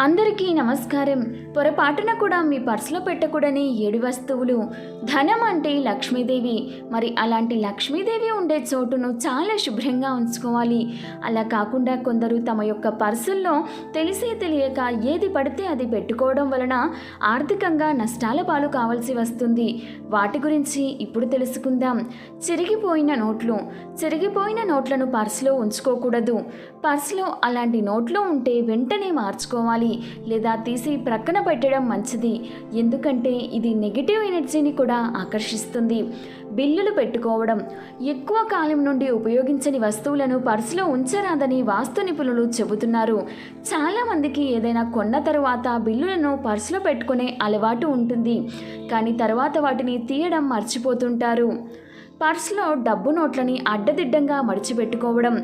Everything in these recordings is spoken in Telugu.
అందరికీ నమస్కారం. పొరపాటున కూడా మీ పర్సులో పెట్టకూడని ఏడు వస్తువులు ధనం అంటే లక్ష్మీదేవి. మరి అలాంటి లక్ష్మీదేవి ఉండే చోటును చాలా శుభ్రంగా ఉంచుకోవాలి. అలా కాకుండా కొందరు తమ యొక్క పర్సుల్లో తెలిసే తెలియక ఏది పడితే అది పెట్టుకోవడం వలన ఆర్థికంగా నష్టాల పాలు కావాల్సి వస్తుంది. వాటి గురించి ఇప్పుడు తెలుసుకుందాం. చిరిగిపోయిన నోట్లు. చిరిగిపోయిన నోట్లను పర్సులో ఉంచుకోకూడదు. పర్సులో అలాంటి నోట్లు ఉంటే వెంటనే మార్చుకోవాలి. లేదా తీసి ప్రక్కన పెట్టడం మంచిది. ఎందుకంటే ఇది నెగిటివ్ ఎనర్జీని కూడా ఆకర్షిస్తుంది. బిల్లులు పెట్టుకోవడం ఎక్కువ కాలం నుండి ఉపయోగించని వస్తువులను పర్సులో ఉంచరాదని వాస్తు నిపుణులు చెబుతున్నారు. చాలామందికి ఏదైనా కొన్న తరువాత బిల్లులను పర్సులో పెట్టుకునే అలవాటు ఉంటుంది. కానీ తర్వాత వాటిని తీయడం మర్చిపోతుంటారు. పర్సులో డబ్బు నోట్లని అడ్డదిడ్డంగా మడిచిపెట్టుకోవడం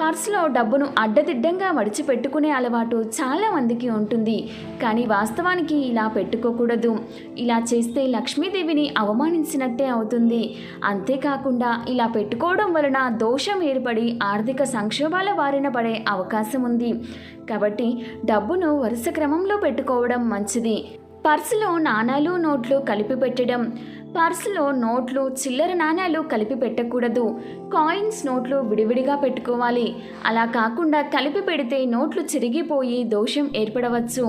పర్సులో డబ్బును అడ్డదిడ్డంగా మడిచిపెట్టుకునే అలవాటు చాలా మందికి ఉంటుంది. కానీ వాస్తవానికి ఇలా పెట్టుకోకూడదు. ఇలా చేస్తే లక్ష్మీదేవిని అవమానించినట్టే అవుతుంది. అంతేకాకుండా ఇలా పెట్టుకోవడం వలన దోషం ఏర్పడి ఆర్థిక సంక్షోభాల బారిన పడే అవకాశం ఉంది. కాబట్టి డబ్బును వరుస క్రమంలో పెట్టుకోవడం మంచిది. పర్సులో నాణాలు నోట్లు కలిపి పెట్టడం పర్సులో నోట్లు చిల్లర నాణ్యాలు కలిపి పెట్టకూడదు. కాయిన్స్ నోట్లు విడివిడిగా పెట్టుకోవాలి. అలా కాకుండా కలిపి పెడితే నోట్లు చిరిగిపోయి దోషం ఏర్పడవచ్చు.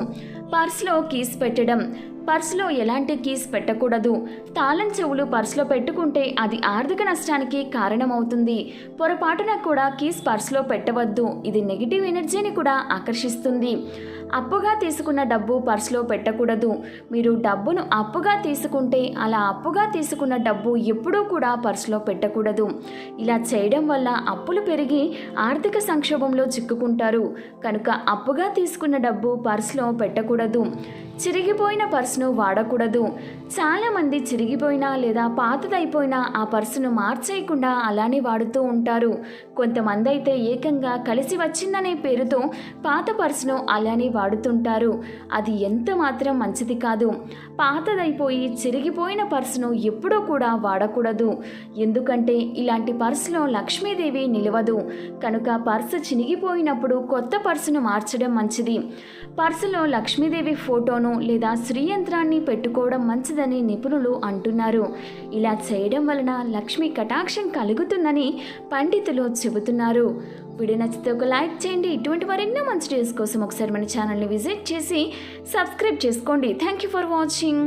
పర్సులో కీస్ పెట్టడం. పర్సులో ఎలాంటి కీస్ పెట్టకూడదు. తాళం చెవులు పర్సులో పెట్టుకుంటే అది ఆర్థిక నష్టానికి కారణమవుతుంది. పొరపాటున కూడా కీస్ పర్సులో పెట్టవద్దు. ఇది నెగిటివ్ ఎనర్జీని కూడా ఆకర్షిస్తుంది. అప్పుగా తీసుకున్న డబ్బు పర్సులో పెట్టకూడదు. మీరు డబ్బును అప్పుగా తీసుకుంటే అలా అప్పుగా తీసుకున్న డబ్బు ఎప్పుడూ కూడా పర్సులో పెట్టకూడదు. ఇలా చేయడం వల్ల అప్పులు పెరిగి ఆర్థిక సంక్షోభంలో చిక్కుకుంటారు. కనుక అప్పుగా తీసుకున్న డబ్బు పర్సులో పెట్టకూడదు. చిరిగిపోయిన పర్సును వాడకూడదు. చాలామంది చిరిగిపోయినా లేదా పాతదైపోయినా ఆ పర్సును మార్చేయకుండా అలానే వాడుతూ ఉంటారు. కొంతమంది అయితే ఏకంగా కలిసి వచ్చిందనే పేరుతో పాత పర్సును అలానే వాడుతుంటారు. అది ఎంత మాత్రం మంచిది కాదు. పాతదైపోయి చిరిగిపోయిన పర్సును ఎప్పుడూ కూడా వాడకూడదు. ఎందుకంటే ఇలాంటి పర్సులో లక్ష్మీదేవి నిలవదు. కనుక పర్సు చినిగిపోయినప్పుడు కొత్త పర్సును మార్చడం మంచిది. పర్సులో లక్ష్మీదేవి ఫోటోను లేదా శ్రీయంత్రాన్ని పెట్టుకోవడం మంచిది మంచిదని నిపుణులు అంటున్నారు. ఇలా చేయడం వలన లక్ష్మీ కటాక్షం కలుగుతుందని పండితులు చెబుతున్నారు. వీడియో నచ్చితే ఒక లైక్ చేయండి. ఇటువంటి మరెన్నో మంచి డేస్ కోసం ఒకసారి మన ఛానల్ని విజిట్ చేసి సబ్స్క్రైబ్ చేసుకోండి. Thank you for watching